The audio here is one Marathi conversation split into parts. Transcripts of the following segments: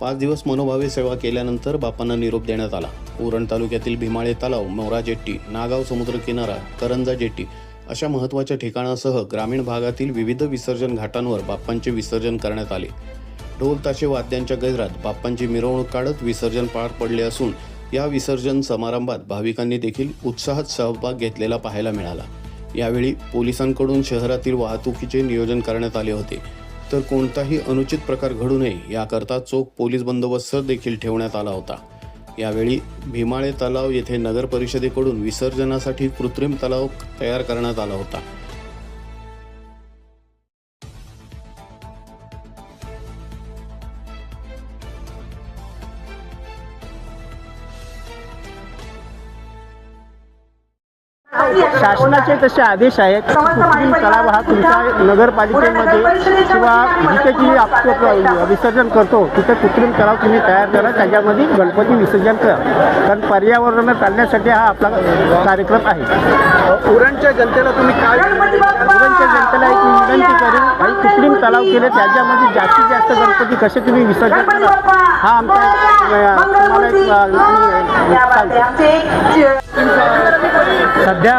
पाच दिवस मनोभावे सेवा केल्यानंतर बापांना निरोप देण्यात आला. उरण तालुक्यातील भीमाळे तलाव मोरा जेट्टी नागाव समुद्र किनारा करंजा जेट्टी अशा महत्त्वाच्या ठिकाणासह ग्रामीण भागातील विविध विसर्जन घाटांवर बाप्पांचे विसर्जन करण्यात आले. ढोल ताशे वाद्यांच्या गजरात बाप्पांची मिरवणूक काढत विसर्जन पार पडले असून या विसर्जन समारंभात भाविकांनी देखील उत्साहात सहभाग घेतलेला पाहायला मिळाला. यावेळी पोलिसांकडून शहरातील वाहतुकीचे नियोजन करण्यात आले होते. तर कोणताही अनुचित प्रकार घडू नये याकरता चोख पोलीस बंदोबस्त देखील ठेवण्यात आला होता. यावेळी भीमाळे तलाव येथे नगर परिषदेकडून विसर्जनासाठी कृत्रिम तलाव तयार करण्यात आला होता. शासनाचे तसे आदेश आहेत की कृत्रिम तलाव हा तुमच्या नगरपालिकेमध्ये किंवा जिथे की आपण विसर्जन करतो तिथे कृत्रिम तलाव तुम्ही तयार करा त्याच्यामध्ये गणपती विसर्जन करा. कारण पर्यावरण टाळण्यासाठी हा आपला कार्यक्रम आहे. उरणच्या जनतेला तुम्ही काय उरणच्या जनतेला एक विनंती कृत्रिम तलाव केले त्याच्यामध्ये जास्तीत जास्त गणपती कसे तुम्ही विसर्जन करा हा आमचा तुम्हाला एक. सध्या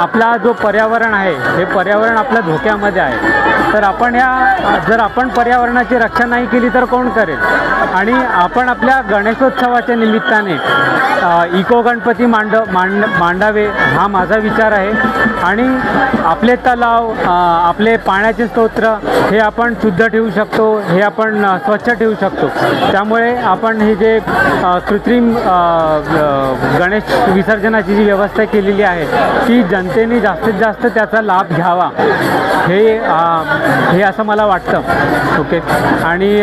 आपला जो पर्यावरण आहे हे पर्यावरण आपल्या धोक्यामध्ये आहे. तर आपण या जर आपण पर्यावरणाची रक्षा नाही केली तर कोण करेल? आणि आपण आपल्या गणेशोत्सवाच्या निमित्ताने इको गणपती मांड मांड मांडावे हा माझा विचार आहे. आणि आपले तलाव आपले पाण्याचे स्तोत्र हे आपण शुद्ध ठेवू शकतो हे आपण स्वच्छ ठेवू शकतो. त्यामुळे आपण हे जे कृत्रिम गणेश विसर्जनाची जी व्यवस्था केलेली आहे ती जनतेने जास्तीत जास्त त्याचा लाभ घ्यावा. हे हे असं मला वाटतं. ओके? आणि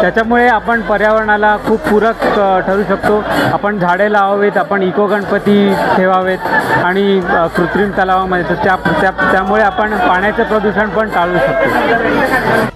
त्याच्यामुळे आपण पर्यावरणाला खूप पूरक ठरू शकतो. आपण झाडे लावावेत आपण इको गणपती ठेवावेत आणि कृत्रिम तलावामध्ये. तर त्या त्या त्यामुळे आपण पाण्याचं प्रदूषण पण टाळू शकतो.